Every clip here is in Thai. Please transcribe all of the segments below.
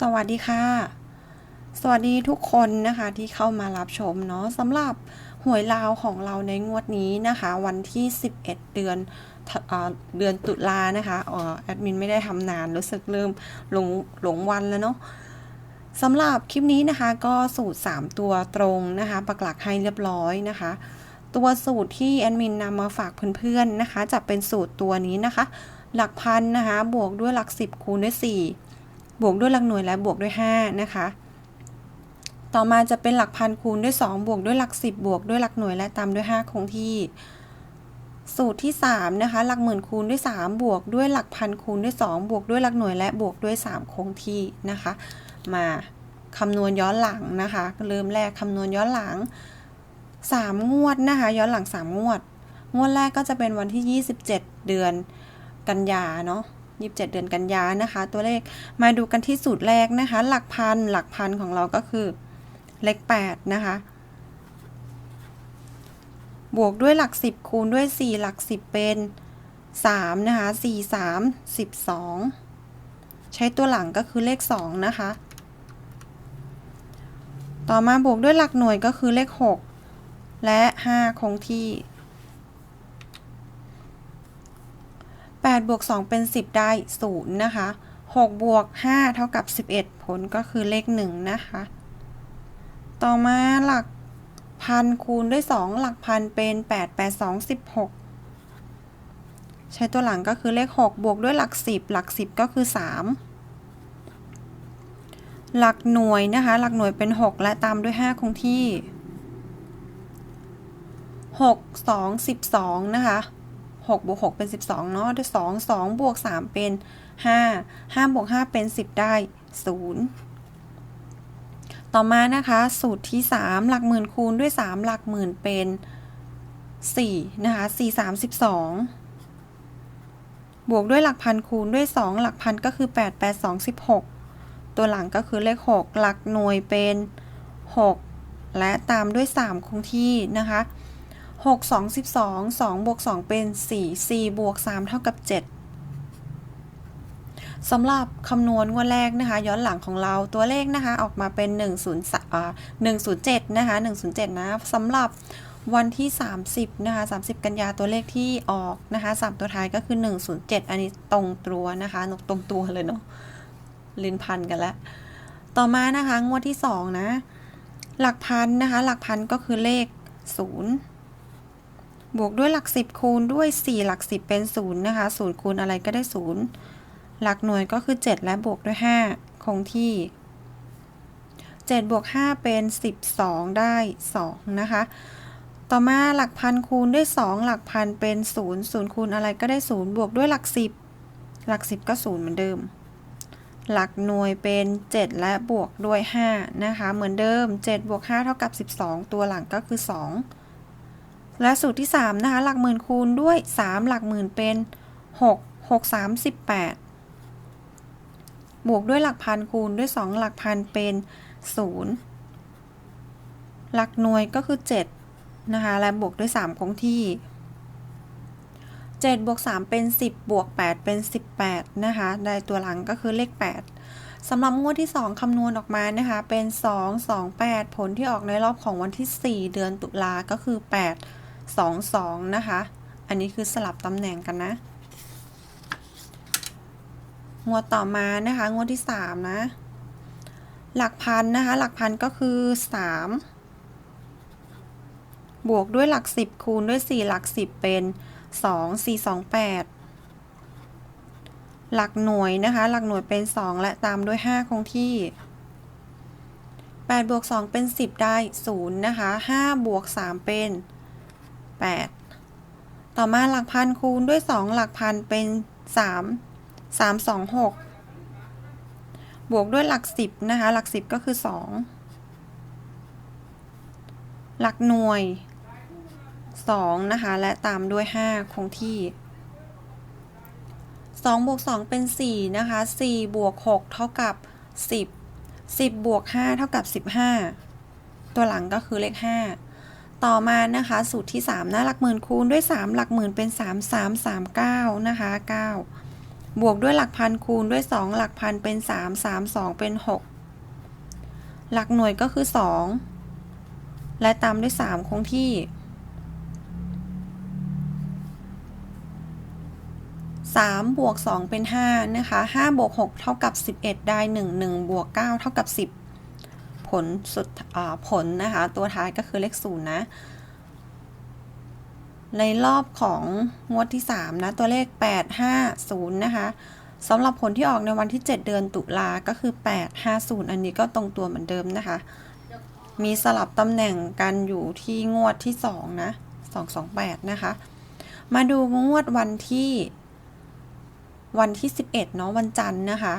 สวัสดีค่ะ สวัสดีทุกคนนะคะที่เข้ามารับชมเนาะสำหรับหวยลาวของเราในงวดนี้นะคะ วันที่ 11 เดือนเอ่อเดือนตุลานะคะอ่อแอดมินไม่ได้ทำนานรู้สึกเริ่มหลงหลงวันแล้วเนาะสำหรับคลิปนี้นะคะก็สูตร 3 ตัวตรงนะคะปักหลักให้เรียบร้อยนะคะ ตัวสูตรที่แอดมินนำมาฝากเพื่อนๆนะคะ จะเป็นสูตรตัวนี้นะคะ หลักพันนะคะ บวกด้วยหลัก 10 คูณด้วย 4 บวกด้วยหลักหน่วยและบวกด้วย 5 นะคะ ต่อมาจะเป็นหลักพันคูณด้วย 2 บวกด้วยหลัก 10 บวกด้วยหลักหน่วยและตามด้วย 5 คงที่ สูตรที่ 3 นะคะ หลักหมื่นคูณด้วย 3 บวกด้วยหลักพันคูณด้วย 2 บวกด้วยหลักหน่วยและบวกด้วย 3 คงที่นะคะ มาคำนวณย้อนหลังนะคะ เริ่มแรกคำนวณย้อนหลัง 3 งวดนะคะ ย้อนหลัง 3 งวด งวดแรกก็จะเป็นวันที่ 27 เดือนกันยาเนาะ 27 เดือนกันยานะคะ ตัวเลขมาดูกันที่สูตรแรกนะคะ หลักพันหลักพันของเราก็คือเลข8นะคะบวกด้วยหลัก 10 คูณด้วย 4 หลัก 10 เป็น 3 นะคะ 4 3 12 ใช้ตัวหลังก็คือเลข 2 นะคะ ต่อมาบวกด้วยหลักหน่วยก็คือเลข 6 และ 5 คงที่ 8บวก2เป็น 10 ได้0นะคะ6บวก5เท่ากับ 11 ผลก็คือเลข1นะคะ ต่อมาหลักพันคูณด้วย 2 หลักพันเป็น 8 8 2 16 ใช้ตัวหลังก็คือเลข 6 บวกด้วยหลัก 10 หลัก 10 ก็คือ 3 หลักหน่วยนะคะ หลักหน่วยเป็น 6 และตามด้วย 5 คงที่ 6 2 12 นะคะ 6บวก6เป็น 12 เนาะด้2 2บวก3เป็น 5 5บวก5เป็น 10 ได้ 0 ต่อมานะคะ สูตรที่ 3 หลักหมื่นคูณด้วย 3 หลักหมื่นเป็น 4 นะคะ 4 32บวกด้วยหลักพันคูณด้วย 2 หลักพันก็คือ 8 8 2 16 ตัวหลังก็คือเลข 6 หลักหน่วยเป็น 6 และตามด้วย 3 คงที่นะคะ 6 2 12 2บวก2เป็น 4 4บวก3เท่ากับ 7 สำหรับคำนวณงวดแรกนะคะ ย้อนหลังของเราตัวเลขนะคะ ออกมาเป็น 1 0อ่า107 นะคะ 107 นะสำหรับวันที่ 30 นะคะ 30 กันยาตัวเลขที่ออกนะคะ 3 ตัวท้ายก็คือ 107 อันนี้ตรงตัวนะคะนกตรงตัวเลยเนาะลิ้นพันกันแล้วต่อมานะคะ งวดที่ 2 นะ หลักพันนะคะ หลักพันก็คือเลข 0 บวกด้วยหลัก 10 คูณด้วย 4 หลัก 10 เป็น 0 นะคะ 0 คูณอะไรก็ได้ 0 หลักหน่วยก็คือ 7 และบวกด้วย 5 คงที่ 7 บวก 5 เป็น 12 ได้ 2 นะคะ ต่อมาหลักพันคูณด้วย 2 หลักพันเป็น 0 0 คูณอะไรก็ได้ 0 บวกด้วยหลัก 10 หลัก 10 ก็ 0 เหมือนเดิม หลักหน่วยเป็น 7 และบวกด้วย 5 นะคะ เหมือนเดิม 7 บวก 5 เท่ากับ 12 ตัวหลังก็คือ 2 และสูตรที่3นะคะหลักหมื่นคูณด้วย 3 หลักหมื่นเป็น 6 6 3 18 บวกด้วยหลักพันคูณด้วย 2 หลักพันเป็น 0 หลักหน่วยก็คือ 7 นะคะ และบวกด้วย 3 คงที่ 7 บวก 3 เป็น 10 บวก 8 เป็น 18 นะคะ ได้ตัวหลังก็คือเลข 8 สำหรับงวดที่ 2 คำนวณออกมานะคะ เป็น 2 2 8 ผลที่ออกในรอบของวันที่ 4 เดือนตุลาก็คือ 8 2 2 นะคะ อันนี้คือสลับตำแหน่งกันนะ งวดต่อมานะคะ งวดที่ 3 นะ หลักพันนะคะ หลักพันก็คือ 3 บวกด้วยหลัก 10 คูณด้วย 4 หลัก 10 เป็น 2 4 2 8 หลักหน่วยนะคะ หลักหน่วยเป็น 2 และตามด้วย 5 คงที่8บวก2เป็น 10 ได้0นะคะ5บวก3เป็น 8 ต่อมาหลักพันคูณด้วย 2 หลักพันเป็น 3 3 2 6 บวกด้วยหลัก 10 นะคะ หลัก 10 ก็คือ 2 หลักหน่วย 2 นะคะ และตามด้วย 5 คงที่2บวก2เป็น 4 นะคะ4บวก6เท่ากับ 10 10บวก5เท่ากับ 15 ตัวหลังก็คือเลข 5 ต่อมานะคะ สูตรที่3นะหลักหมื่นคูณด้วย 3 หลักหมื่นเป็น 3 3 3 9 นะคะ 9 บวกด้วยหลักพันคูณด้วย 2 หลักพันเป็น 3 3 2 เป็น 6 หลักหน่วยก็คือ 2 และตามด้วย 3 คงที่ 3 บวก 2 เป็น 5 นะคะ 5 บวก 6 เท่ากับ 11 ได้ 1 1 บวก 9 เท่ากับ 10 ลสุดผลนะคะ ตัวท้ายก็คือเลข0นะ ในรอบของงวดที่ 3 นะ ตัวเลข 850 นะคะสำหรับผลที่ออกในวันที่ 7 เดือนตุลาก็คือ 850 อันนี้ก็ตรงตัวเหมือนเดิมนะคะ มีสลับตำแหน่งกันอยู่ที่งวดที่ 2 นะ 228 นะคะ มาดูงวดวันที่วันที่ 11 เนาะวันจันทร์นะคะ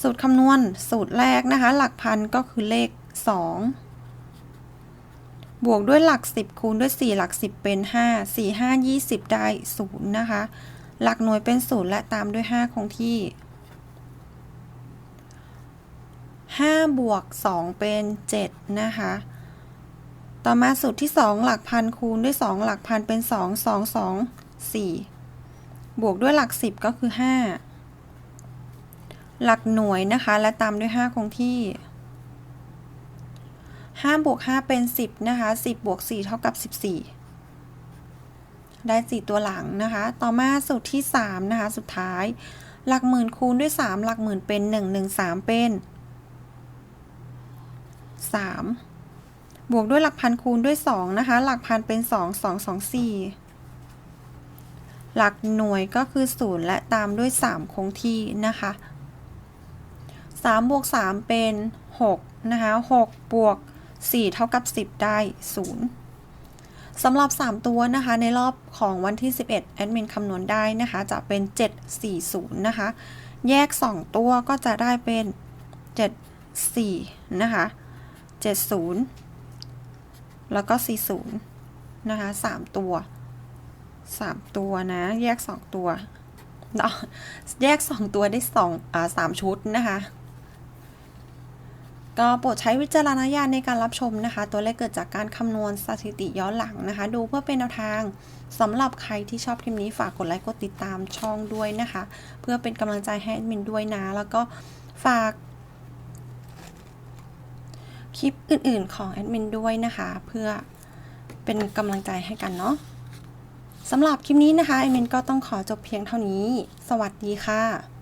สูตรคำนวณสูตรแรกนะคะ หลักพันก็คือเลข 2 บวกด้วยหลัก 10 คูณด้วย 4 หลัก 10 เป็น 5 4 5 20 ได้ 0 นะคะ หลักหน่วยเป็น 0 และตามด้วย 5 คงที่ 5 บวก 2 เป็น 7 นะคะ ต่อมาสูตรที่ 2 หลักพันคูณด้วย 2 หลักพันเป็น 2 2 2 4 บวกด้วยหลัก 10 ก็คือ 5 หลักหน่วยนะคะ และตามด้วย 5 คงที่5บวก5เป็น 10 นะคะ 10บวก4เท่ากับ 14 ได้ 4 ตัวหลังนะคะ ต่อมาสูตรที่ 3 นะคะ สุดท้าย หลักหมื่นคูณด้วย 3 หลักหมื่นเป็น 1 1 3 เป็น 3 บวกด้วยหลักพันคูณด้วย 2 นะคะ หลักพันเป็น 2 2 2 4 หลักหน่วยก็คือ 0 และตามด้วย 3 คงที่นะคะ 3บวก3เป็น 6 นะคะ6บวก 4 เท่ากับ 10 ได้ 0สำหรับ 3 ตัวนะคะในรอบของวันที่ 11 แอดมินคำนวณได้นะคะ จะเป็น 740 นะคะ แยก 2 ตัวก็จะได้เป็น 74 นะคะ 70 แล้วก็ 40 นะคะ 3 ตัว 3 ตัวนะ แยก 2 ตัวแยก 2 ตัวได้2อ่า3ชุดนะคะ ก็โปรดใช้วิจารณญาณในการรับชมนะคะ ตัวเลขเกิดจากการคำนวณสถิติย้อนหลังนะคะ ดูเพื่อเป็นแนวทางสำหรับใครที่ชอบคลิปนี้ฝากกดไลค์กดติดตามช่องด้วยนะคะ เพื่อเป็นกำลังใจให้แอดมินด้วยนะ แล้วก็ฝากคลิปอื่นๆของแอดมินด้วยนะคะ เพื่อเป็นกำลังใจให้กันเนาะสำหรับคลิปนี้นะคะแอดมินก็ต้องขอจบเพียงเท่านี้ สวัสดีค่ะ